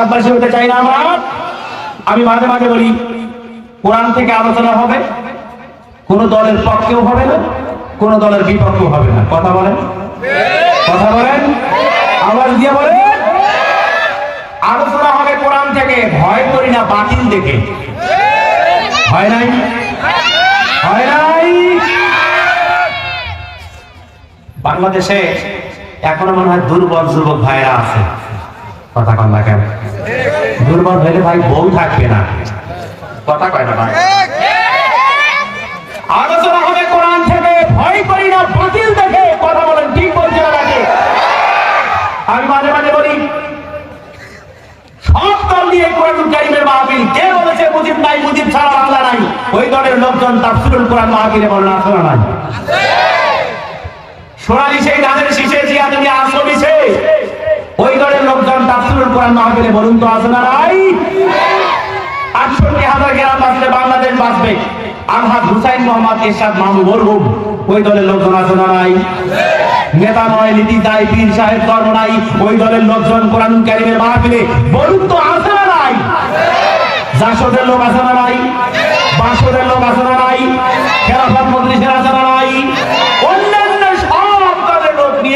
হতে চাই না আমি মাঝে মাঝে বলি, কোরআন থেকে আলোচনা হবে, কোন দলের পক্ষেও হবে না, কোন দলের বিপক্ষেও হবে না। কথা বলেন? কথা বলেন? আওয়াজ দিয়ে বলেন? আলোচনা হবে কোরআন থেকে, ভয় করি না বাতিল দেখে। হয় নাই? হয় নাই? বাংলাদেশে এখনও মনে হয় দুর্বল যুবক ভাইরা আছে। কথা কন কেন? দুর্বল হইলে ভাই বউ থাকবে না। কথা কয় না ভাই। আলোচনা হবে কোরআন থেকে। ভয় করি না, বাতিল দেখে। কথা বলেন, ঠিক বলছে না? আমি মাঝে মাঝে বলি, সব দল দিয়ে কোরআন কারিমের মাহফিল। কে বলেছে মুজিব নাই, মুজিব ছাড়া বাংলা নাই? ওই দলের লোকজন তাফসিরুল কোরআন মাহফিলে বলেন আসলে নাই। সোনালি সেই ধানের শীষে জিয়া তুমি ওই দলের লোকজন তাফসিরুল কোরআন মাহফিলে বলুন তো আছে না নাই? আটষট্টি হাজার গ্রাম বাঁচলে বাংলাদেশ বাঁচবে। আলহাদ হুসাইন মোহাম্মদ এরশাদ মাহমুদ মরহুম ওই দলের লোকজন আছে না নাই? নেতা নয় নীতি দায়, পীর সাহেব ধর্ম নাই। ওই দলের লোকজন কোরআন কারিমের মাহফিলে বলুন তো আছে না নাই? জাসদের লোক আছে না নাই? বাসদের লোক আছে না নাই? খেলাফত মজলিসের আছে না নাই অন্যান্য সব দলের লোক নিয়ে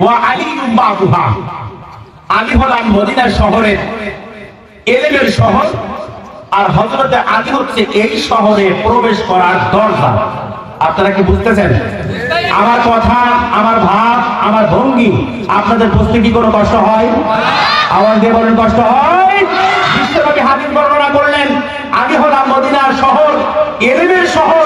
ইলম আলী বাহুহা আলী হলেন মদিনার শহরের এলেমের শহর আর হযরতে আলী হচ্ছে এই শহরে প্রবেশ করার দরজা। আপনারা কি বুঝতেছেন? আমার কথা, আমার ভাব, আমার ভঙ্গি, আপনাদের বুঝতে কি কোনো কষ্ট হয়? আওয়াজ দিয়ে বলেন, কষ্ট হয়। বিশ্বনবী হাদিস বর্ণনা করলেন আগে হলাম মদিনার শহর, এলেমের শহর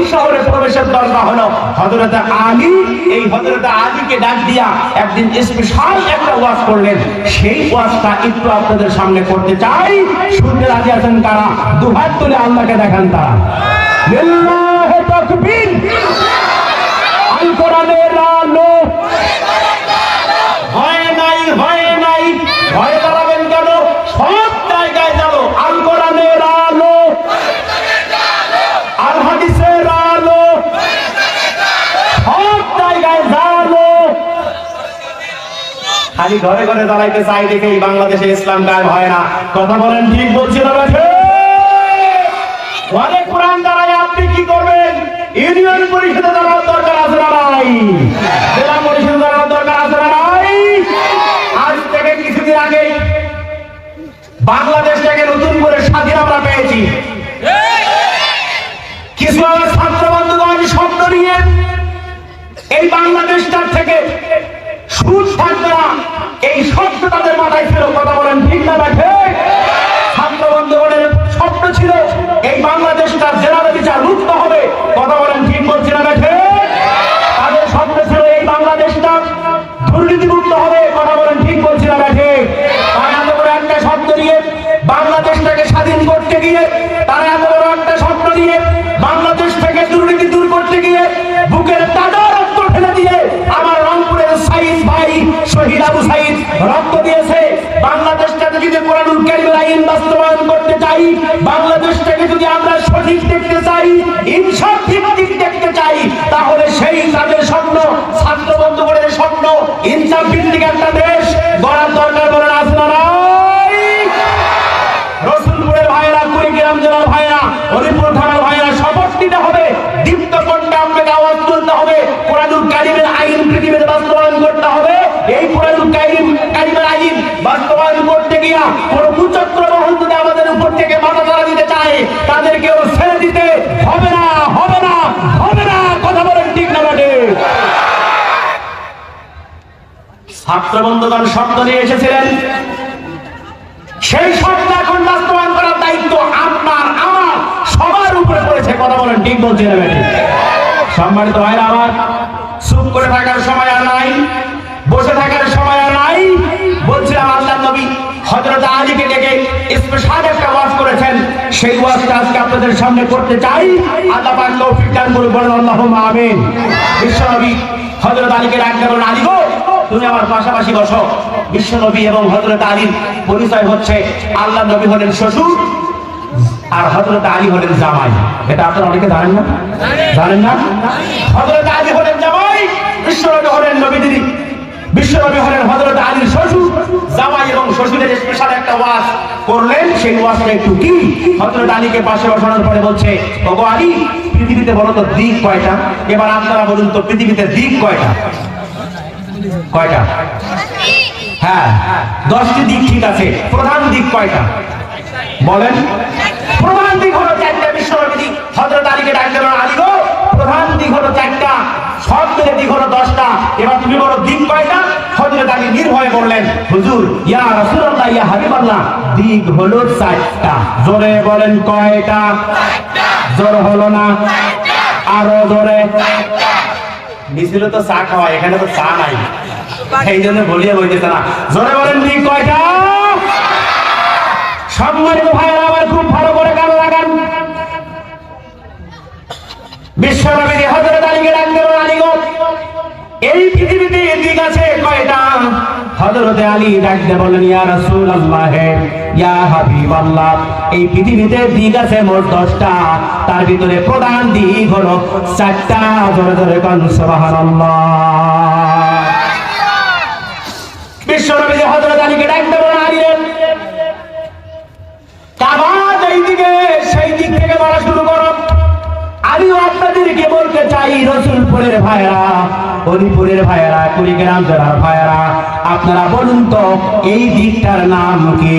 এই শহরে প্রবেশের হলো হজরত আলী। এই হজরত আলীকে ডাক দিয়া একদিন স্পেশাল একটা ওয়াজ করলেন। সেই ওয়াজটা একটু আপনাদের সামনে করতে চাই। শুনতে রাজি আছেন তুলে আল্লাহকে দেখান তারা। আলো খালি ঘরে ঘরে দাঁড়াইতে চাই দেখেই বাংলাদেশে ইসলাম গায়েব হয় না। কথা বলেন, ঠিক বলছি না কোরআন দাঁড়ায় আপনি কি করবেন? ইউনিয়ন পরিষদে দাঁড়ানোর দরকার আছে না নাই? জেলা পরিষদে দাঁড়ানোর দরকার আছে না নাই? আজ থেকে কিছুদিন আগে বাংলাদেশটাকে নতুন করে স্বাধীন আমরা পেয়েছি। কিছু আমার ছাত্র বন্ধুগণ, স্বপ্ন নিয়ে এই বাংলাদেশটার থেকে এই স্বপ্ন তাদের মাথায় ছিল, কথা বলেন ঠিক না রাখে ছাত্র বন্ধুগণের স্বপ্ন ছিল, এই বাংলাদেশটার সঠিক দেখতে চাই ইনসাফ দেখতে চাই, তাহলে সেই তাদের স্বপ্ন, ছাত্র বন্ধুগণের স্বপ্ন ইনসাফ ভিত্তিক একটা দেশ গড়ার দরকার বলেন পৃথিবীতে বাস্তবায়ন করতে হবে কোন কুচক্র মহল যদি আমাদের উপর থেকে মাথা ধরা দিতে চায় তাদেরকেও ছেড়ে দিতে হবে না হবে না হবে না কথা বলেন ঠিক না বাটে ছাত্র বন্ধুগণ শব্দ নিয়ে এসেছিলেন। সেই স্বপ্ন এখন বাস্তবায়ন করার দায়িত্ব আপনার, আমার, সবার উপরে পড়েছে। কথা বলেন, ঠিক বলছি সম্মানিত ভাইরা, আমার চুপ করে থাকার সময় আর নাই, বসে থাকার সময় আর নাই। বলছিলাম, আল্লাহ নবী হযরত আলীকে ডেকে স্পেশাল একটা ওয়াজ করেছেন। সেই ওয়াজটা আজকে আপনাদের সামনে করতে চাই। আল্লাহ পাক তৌফিক দান করুন, বলেন আল্লাহুম্মা আমিন। বিশ্বনবী হযরত আলীকে ডাকতে বলেন আলী গো তুমি আমার পাশাপাশি বসো। বিশ্বনবী এবং হযরত আলীর পরিচয় হচ্ছে। আল্লাহ নবী হলেন শ্বশুর আর হযরত আলী হলেন জামাই। এটা আপনারা অনেকে জানেন না? জানেন না? হযরত আলী হলেন জামাই বিশ্বনবী হলেন নবী দিদি। বিশ্বনবী হলেন হযরত আলীর শ্বশুর। জামাই এবং শ্বশুরের স্পেশাল একটা ওয়াজ করলেন। সেই ওয়াজটা একটু কি? হযরত আলীকে পাশে বসানোর পরে বলছে, ওগো আলী, পৃথিবীতে বলো তো দিক কয়টা? এবার আপনারা বলুন তো পৃথিবীতে দিক কয়টা? কয়টা? হ্যাঁ দশটি দিক ঠিক আছে। প্রধান দিক কয়টা? বলেন। প্রধান দিক হলো চারটা বিশ্বনবী হযরত আলীকে ডাক দেবেন আলী গো, প্রধান দিক হলো চারটা সব দিক হলো দশটা। এবার তুমি বলো, দিক কয়টা? হুজুর, ইয়া ইয়া দিক হলো জোরে বলেন, কয়টা? না? আরও জোরে। মিছিল তো চা খাওয়া, এখানে তো চা নাই। এই জন্য বলিয়া বইতেছে না। জোরে বলেন নি কয়টা? সম্মানিত ভাইয়েরা আবার খুব ভালো করে গান লাগান। বিশ্বনবী হজরত আলীকে ডাক দেবেন আলী এই দিক আছে, কয়টা? হযরতে আলী ডাক দিয়ে বলেন ইয়া রাসূলুল্লাহ, ইয়া হাবিবাল্লাহ, এই পৃথিবীতে দিক আছে মোট 10টা তার ভিতরে প্রধান দিক হলো চারটা। জোরে জোরে কোন, সুবহানাল্লাহ। বিশ্বনবী হযরত আলীকে ডাক দিয়ে বলেন আলী কাবা যেই দিকে, সেই দিক থেকে বলা শুরু করো। আমিও আপনাদেরকে বলতে চাই, রসুলপুরের ভাইরা হরিপুরের ভাইরা কুড়িগ্রাম জেলার ভাইরা আপনারা বলুন তো, এই দিকটার নাম কি?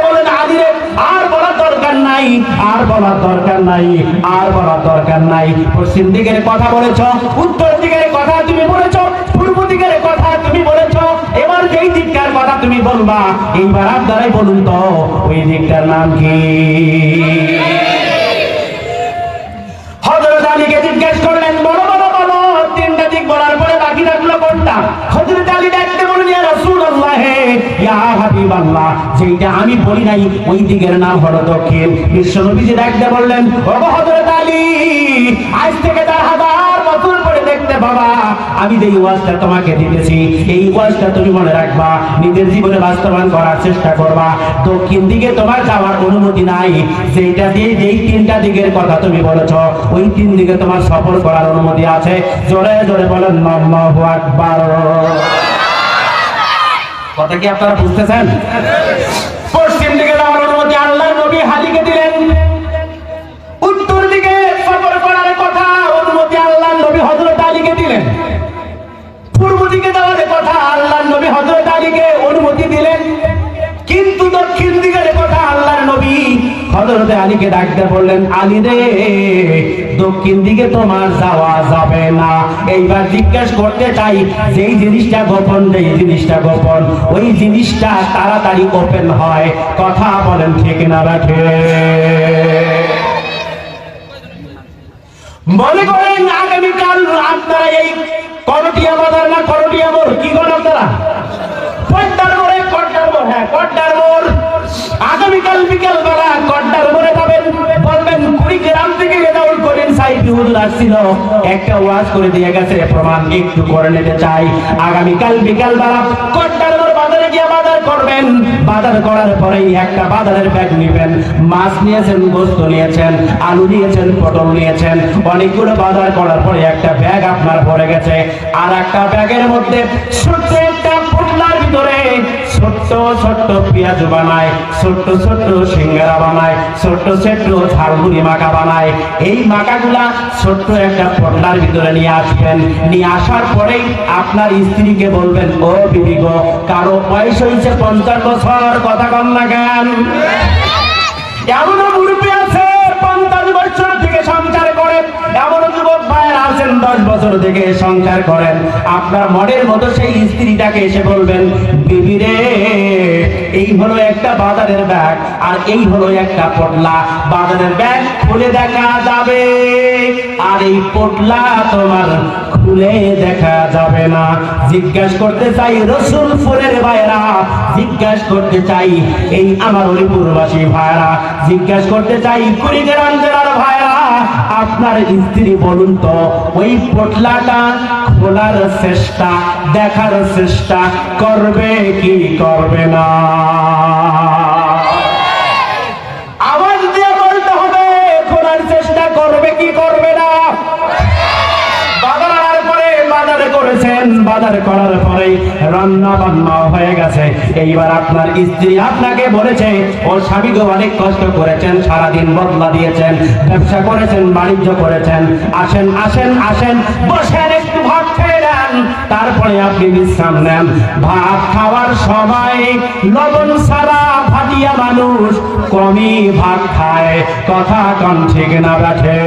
নাই, আর বলার দরকার নাই, আর বলার দরকার নাই। পশ্চিম দিকের কথা বলেছ, উত্তর দিকের কথা তুমি বলেছ, পূর্ব দিকের কথা তুমি বলেছ। এবার যেই দিকটার কথা তুমি বলবা, এইবার আপনারাই বলুন তো, ওই দিকটার নাম কি? হযরত আলীকে জিজ্ঞেস করলেন, বলো বলো বলো, তিনটা দিক বলার পরে বাকি রাখল কোনটা? আমি বলি নাই, ওই দিকের নাম দক্ষিণ। ডাকতে বললেন আজ থেকে তার হাজার বছর পরে দেখতে বাবা আমি যে ওয়াজটা তোমাকে দিতেছি, এই ওয়াজটা তুমি মনে রাখবা, নিজের জীবনে বাস্তবায়ন করার চেষ্টা করবা। দক্ষিণ দিকে তোমার যাওয়ার অনুমতি নাই যেটা দিয়ে যেই তিনটা দিকের কথা তুমি বলেছ, ওই তিন দিকে তোমার সফর করার অনুমতি আছে। জোরে জোরে বলেন, আল্লাহু আকবার। কথা কি আপনারা বুঝতেছেন? পশ্চিম দিকে অনুমতি আল্লাহ নবী হালিকে দিলেন। উত্তর দিকে সফর করার কথা অনুমতি আল্লাহ নবী হযরত আলীকে দিলেন। পূর্ব দিকে যাওয়ার কথা আল্লাহ নবী হযরত আলীকে অনুমতি দিলেন। কিন্তু দক্ষিণ দিকের কথা আল্লাহর নবী হযরত আলীকে ডাকতে বললেন, আলী রে দক্ষিণ দিকে তোমার যাওয়া যাবে না। এইবার জিজ্ঞেস করতে চাই, যেই জিনিসটা গোপন, যেই জিনিসটা গোপন, ওই জিনিসটা তাড়াতাড়ি ওপেন হয়। কথা বলেন, ঠিক না রাখে মনে করেন আগামীকাল আপনারা এই করটিয়া বাজার না করটিয়া মোড় কি করেন আপনারা কড্ডার মোড়ে কড্ডার মোড় হ্যাঁ কড্ডার মোড়। আগামীকাল বিকেল বেলা কড্ডার মোড়ে মাছ নিয়েছেন, গোস্ত নিয়েছেন, আলু নিয়েছেন, পটল নিয়েছেন। অনেকগুলো বাজার করার পরে একটা ব্যাগ আপনার পড়ে গেছে। আর একটা ব্যাগের মধ্যে একটা পুটলার ভিতরে ছোট্ট ছোট্ট পেঁয়াজ বানায় ছোট্ট ছোট্ট সিঙ্গারা বানায় ছোট্ট ছোট্ট ঝালমুড়ি মাখা বানায়। এই মাখাগুলা ছোট্ট একটা পটলার ভিতরে নিয়ে আসবেন। নিয়ে আসার পরেই আপনার স্ত্রীকে বলবেন ও বিবি গো কারও বয়স হয়েছে পঞ্চাশ বছর কথা কন না কেন? এমনও দশ বছর থেকে সংসার করেন। আপনার মনের মতো সেই স্ত্রীটাকে এসে বলবেন, বিবি রে, এই হলো একটা বাজারের ব্যাগ আর এই হলো একটা পটলা। বাজারের ব্যাগ খুলে দেখা যাবে আর এই পটলা তোমার খুলে দেখা যাবে না। জিজ্ঞাসা করতে চাই রসুলপুরের ভাইরা জিজ্ঞাসা করতে চাই এই আমার হরিপুরবাসী ভাইরা জিজ্ঞাসা করতে চাই কুড়িগ্রাম জেলার ভাইরা আপনার স্ত্রী বলুন তো, ওই পটলাটা খোলার চেষ্টা, দেখার চেষ্টা করবে কি করবে না? বলতে হবে, খোলার চেষ্টা করবে কি করবে না? করেছেন, বাজার করার পরে রান্না বান্না হয়ে গেছে। এইবার আপনার স্ত্রী আপনাকে বলেছে ও স্বামীকে অনেক কষ্ট করেছেন, সারাদিন বদলা দিয়েছেন, ব্যবসা করেছেন, বাণিজ্য করেছেন। আসেন আসেন আসেন, বসেন, একটু ভাত খেয়ে নেন। তারপরে আপনি বিশ্রাম নেন। ভাত খাওয়ার সময় লবণ ছাড়া ভাটিয়া মানুষ কমই ভাত খায়। কথা কম ঠিক না রাখে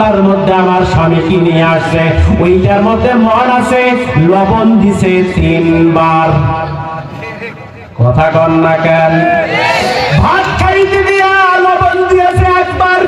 পটলার মধ্যে আমার স্বামী কিনে নিয়ে আসছে ওইটার মধ্যে মন আছে, লবণ দিছে তিনবার। কথা কন না কেন? ভাত খাইতে দিয়া লবণ দিয়েছে একবার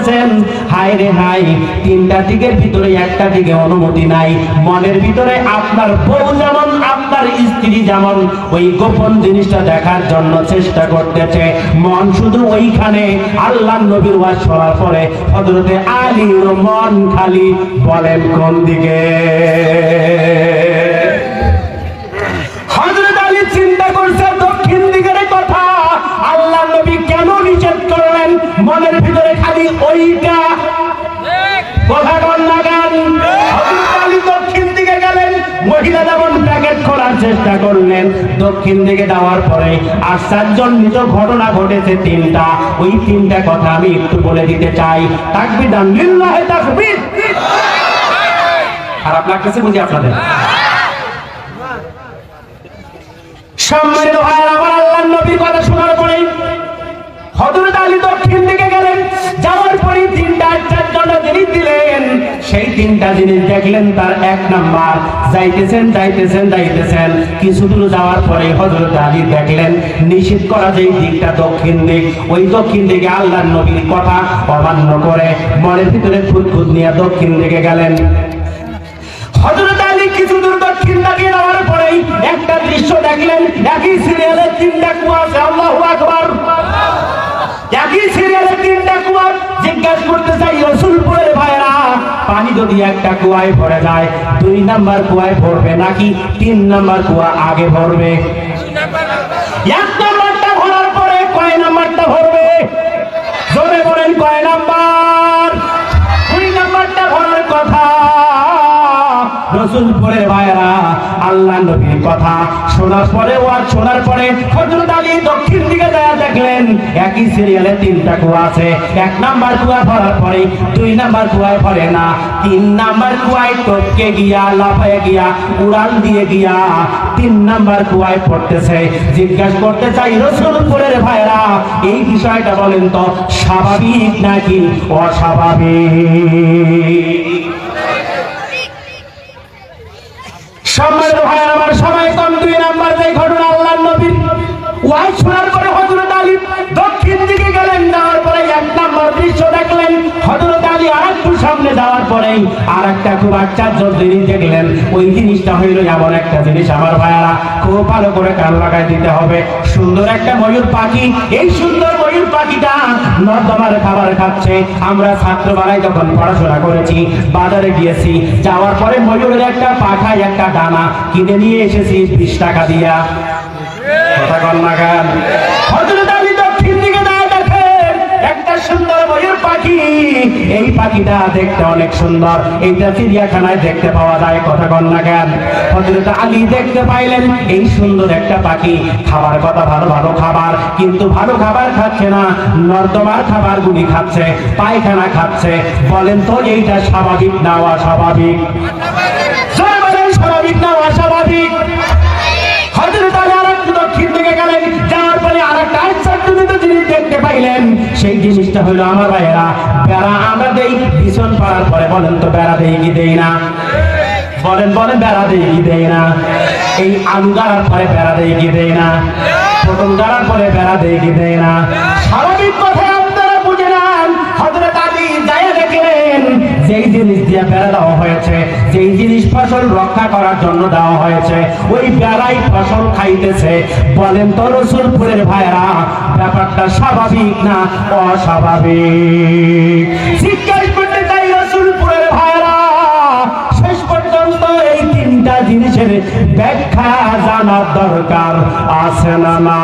বলতেছেন হায় রে হাই তিনটা দিকের ভিতরে একটা দিকে অনুমতি নাই। মনের ভিতরে আপনার বউ যেমন, আপনার স্ত্রী যেমন, ওই গোপন জিনিসটা দেখার জন্য চেষ্টা করতেছে। মন শুধু ওইখানে আল্লাহ নবীর ওয়াজ শোনার পরে হযরতে আলীর মন খালি বলেন কোন দিকে? দক্ষিণ দিকে যাওয়ার পরে আশ্চর্যজনিত ঘটনা ঘটেছে তিনটা। ওই তিনটা কথা আমি একটু বলে দিতে চাই। তাকবির দান লিল্লাহে তাকবীর। খারাপ লাগতেছে বুঝি আপনাদের? সম্মানিত ভাইয়ের, আমার আল্লাহ নবীর কথা শোনার পরে হযরত আলী দক্ষিণ দিকে গেলেন। যাওয়ার পরে জিনিস দিলেন। সেই তিনটা জিনিস দেখলেন, তার এক নাম্বার, যাইতেছেন যাইতেছেন যাইতেছেন। কিছু দূর যাওয়ার পরে হজরত আলী দেখলেন, নিষেধ করা যে দিকটা দক্ষিণ দিক, ওই দক্ষিণ দিকে আল্লাহ নবীর কথা অমান্য করে মনের ভিতরে ফুটফুট নিয়ে দক্ষিণ দিকে গেলেন। হজরত আলী কিছু যদি একটা কুয়ায় ভরে যায়, দুই নাম্বার কুয়ায় ভরবে নাকি তিন নাম্বার কুয়া আগে ভরবে? এক নাম্বারটা ভরার পরে কয় নাম্বারটা ভরবে? জোরে কয় নাম্বার? দুই নাম্বারটা ভরার কথা। রসুলপুরের ভাইরা আল্লাহ নবীর কথা শোনার পরে ওয়াজ শোনার পরে হযরত আলী দক্ষিণ দিকে যায় দেখলেন, একই সিরিয়ালে তিনটা কুয়া আছে। এক নাম্বার কুয়া ভরার পরে দুই নাম্বার কুয়ায় ভরে না। তিন নাম্বার কুয়ায় টপকে গিয়া, লাফায় গিয়া, উড়াল দিয়ে গিয়া তিন নাম্বার কুয়ায় পড়তেছে। জিজ্ঞাসা করতে চাই, রসুলপুরের ভাইরা এই বিষয়টা বলেন তো, স্বাভাবিক নাকি অস্বাভাবিক? পরেই আর একটা খুব আশ্চর্য জিনিস দেখলেন। ওই জিনিসটা হইল এমন একটা জিনিস। আমার ভাইয়ারা, খুব ভালো করে কান লাগাই দিতে হবে। সুন্দর একটা ময়ূর পাখি। এই সুন্দর ময়ূর পাখিটা নর্দমার খাবার খাচ্ছে। আমরা ছাত্রবেলায় যখন পড়াশোনা করেছি, বাজারে গিয়েছি, যাওয়ার পরে ময়ূরের একটা পাখায় একটা ডানা কিনে নিয়ে এসেছি বিশ টাকা দিয়া। কথা কন না সুন্দর ময়ূর পাখি। এই পাখিটা দেখতে অনেক সুন্দর। এইটা চিড়িয়াখানায় দেখতে পাওয়া যায় কথা কন না কেন হযরত আলী দেখতে পাইলেন, এই সুন্দর একটা পাখি। খাবার কথা ভালো ভালো খাবার। কিন্তু ভালো খাবার খাচ্ছে না, নর্দমার খাবার গুলি খাচ্ছে, পায়খানা খাচ্ছে। বলেন তো, এইটা স্বাভাবিক না অস্বাভাবিক? স্বাভাবিক না অস্বাভাবিক? হযরত আলী আরেকটু দক্ষিণ দিকে গেলেন, যাওয়ার পরে আশ্চর্যজনক জিনিস দেখতে পাইলেন। সেই জিনিসটা হলো আমার ভাইয়েরা, বেড়া আমরা দেই, ভীষণ পাড়ার পরে বলেন তো বেড়া দেই কি দেই না? বলেন বলেন, বেড়া দেই কি দেই না? এই আলু গাড়ার পরে বেড়া দেই কি দেই না? পটল গাড়ার পরে বেড়া দেই কি দেই না? স্বাভাবিক কথা যেই জিনিস দিয়ে বেড়া দেওয়া হয়েছে, যেই জিনিস ফসল রক্ষা করার জন্য দেওয়া হয়েছে, ওই বেড়াই ফসল খাইতেছে। বলেন তো রসুলপুরের ভাইরা ব্যাপারটা স্বাভাবিক না অস্বাভাবিক? জিজ্ঞাসা করতে চাই রসুলপুরের ভাইরা শেষ পর্যন্ত এই তিনটা জিনিসের ব্যাখ্যা জানার দরকার আছে না না